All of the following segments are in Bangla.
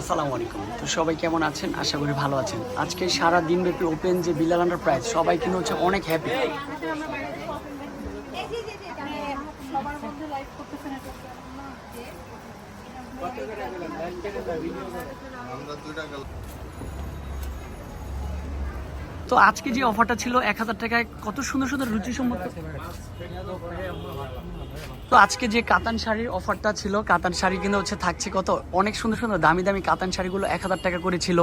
আসসালামু আলাইকুম। তো সবাই কেমন আছেন? আশা করি ভালো আছেন। আজকে সারা দিনব্যাপী ওপেন যে বিলাল প্রাইস সবাই কিন্তু হচ্ছে অনেক হ্যাপি তো আজকে যে অফারটা ছিল এক হাজার টাকায়, কত সুন্দর সুন্দর রুচিসম্মত তো আজকে যে কাতান শাড়ির অফারটা ছিল, কাতান শাড়ি কিন্তু হচ্ছে থাকছে কত? অনেক সুন্দর সুন্দর দামি দামি কাতান শাড়িগুলো এক হাজার টাকা করে ছিল।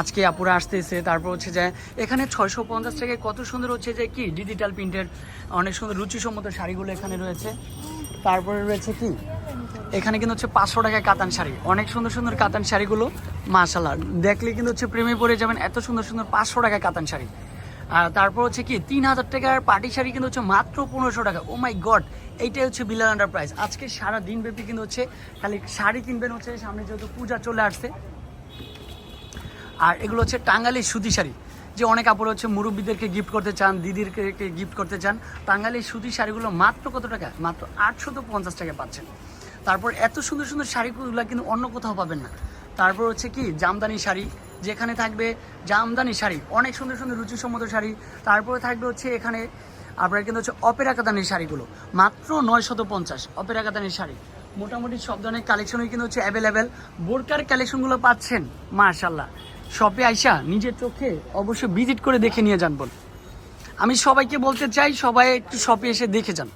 আজকে আপুরা আসতেছে, তারপর হচ্ছে যে এখানে ছয়শো পঞ্চাশ টাকায় কত সুন্দর হচ্ছে যে কি ডিজিটাল প্রিন্টের অনেক সুন্দর রুচিসম্মত শাড়িগুলো এখানে রয়েছে। তারপরে রয়েছে কি? এখানে কিন্তু হচ্ছে পাঁচশো টাকায় কাতান শাড়ি। অনেক সুন্দর সুন্দর কাতান শাড়িগুলো মাশাল্লাহ দেখলে কিন্তু হচ্ছে প্রেমে পড়ে যাবেন, এত সুন্দর সুন্দর পাঁচশো টাকায় কাতান শাড়ি। তারপর হচ্ছে কি, তিন হাজার টাকার পার্টি শাড়ি কিন্তু হচ্ছে মাত্র পনেরোশো টাকা। ও মাই গড এইটাই হচ্ছে বিলাল আন্ডার প্রাইস আজকে সারা দিন ব্যাপী কিন্তু হচ্ছে খালি শাড়ি কিনবেন হচ্ছে, সামনে যেহেতু পূজা চলে আসছে। আর এগুলো হচ্ছে টাঙ্গালি সুতি শাড়ি। যে অনেক কাপড় হচ্ছে মুরব্বীদেরকে গিফট করতে চান দিদিরকে গিফট করতে চান, টাঙ্গালি সুতি শাড়িগুলো মাত্র কত টাকা? মাত্র আটশো তো পঞ্চাশ টাকা পাচ্ছেন। তারপর এত সুন্দর সুন্দর শাড়িগুলো কিন্তু অন্য কোথাও পাবেন না। তারপর হচ্ছে কি, জামদানি শাড়ি যেখানে থাকবে জামদানি শাড়ি, অনেক সুন্দর সুন্দর রুচিসম্মত শাড়ি। তারপরে থাকবে হচ্ছে এখানে আপনার কিন্তু হচ্ছে অপেরা কাতানির শাড়িগুলো। মাত্র নয়শত পঞ্চাশ অপেরা কাতানির শাড়ি। মোটামুটি সব ধরনের কালেকশনই কিন্তু হচ্ছে অ্যাভেলেবেল বোরকার কালেকশনগুলো পাচ্ছেন মার্শাল্লাহ শপে আইসা নিজের চোখে অবশ্যই ভিজিট করে দেখে নিয়ে যান বল। আমি সবাইকে বলতে চাই, সবাই একটু শপে এসে দেখে যান।